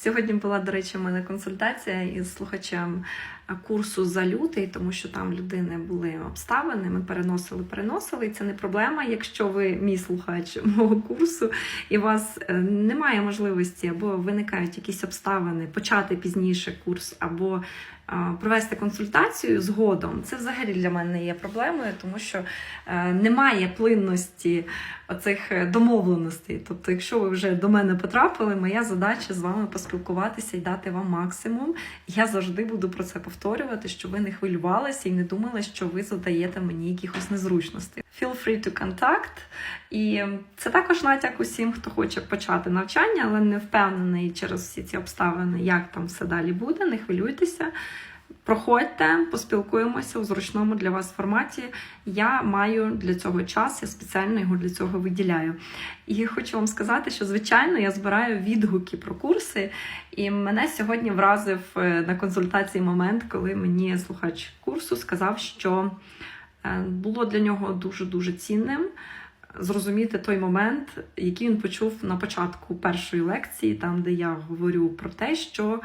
Сьогодні була, до речі, у мене консультація із слухачем курсу за лютий, тому що там людини були обставини. Ми переносили, переносили, і це не проблема. Якщо ви мій слухач мого курсу, і у вас е, немає можливості або виникають якісь обставини почати пізніше курс, або е, провести консультацію згодом, це взагалі для мене є проблемою, тому що е, немає плинності оцих е, домовленостей. Тобто, якщо ви вже до мене потрапили, моя задача з вами поспілкуватися і дати вам максимум. Я завжди буду про це повторювати, щоб ви не хвилювалися і не думали, що ви задаєте мені якихось незручностей. Feel free to contact. І це також натяк усім, хто хоче почати навчання, але не впевнений через всі ці обставини, як там все далі буде. Не хвилюйтеся. Проходьте, поспілкуємося у зручному для вас форматі. Я маю для цього час, я спеціально його для цього виділяю. І хочу вам сказати, що звичайно я збираю відгуки про курси, і мене сьогодні вразив е, на консультації момент, коли мені слухач курсу сказав, що було для нього дуже дуже цінним. Зрозуміти той момент, який він почув на початку першої лекції, там де я говорю про те, що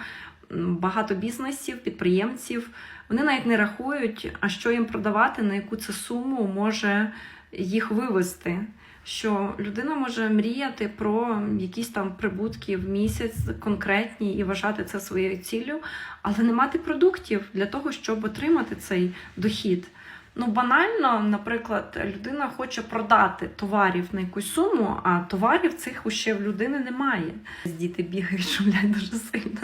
багато бізнесів, підприємців, вони навіть не рахують, а що їм продавати, на яку це суму може їх вивести. Що людина може мріяти про якісь там прибутки в місяць конкретні і вважати це своєю ціллю, але не мати продуктів для того, щоб отримати цей дохід. Ну, банально, наприклад, людина хоче продати товарів на якусь суму, а товарів цих ще в людини немає. Діти бігають, шумлять дуже сильно.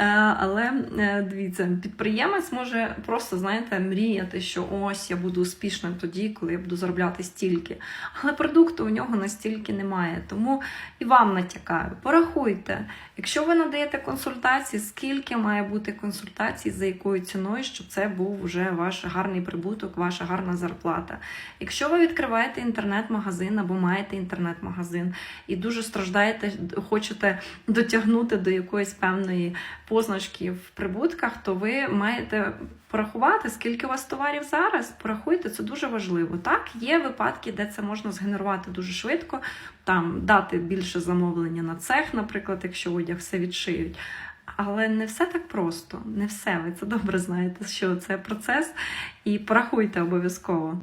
Е, Але е, дивіться, підприємець може просто, знаєте, мріяти, що ось я буду успішним тоді, коли я буду заробляти стільки. Але продукту у нього настільки немає. Тому і вам натякаю, порахуйте, якщо ви надаєте консультації, скільки має бути консультацій, за якою ціною, щоб це був вже ваш гарний прибуток, ваша гарна зарплата. Якщо ви відкриваєте інтернет-магазин або маєте інтернет-магазин і дуже страждаєте, хочете дотягнути до якоїсь певної позначки в прибутках, то ви маєте порахувати, скільки у вас товарів зараз. Порахуйте, це дуже важливо. Так, є випадки, де це можна згенерувати дуже швидко, там дати більше замовлення на цех, наприклад, якщо одяг все відшиють. Але не все так просто, не все. Ви це добре знаєте, що це процес, і порахуйте обов'язково.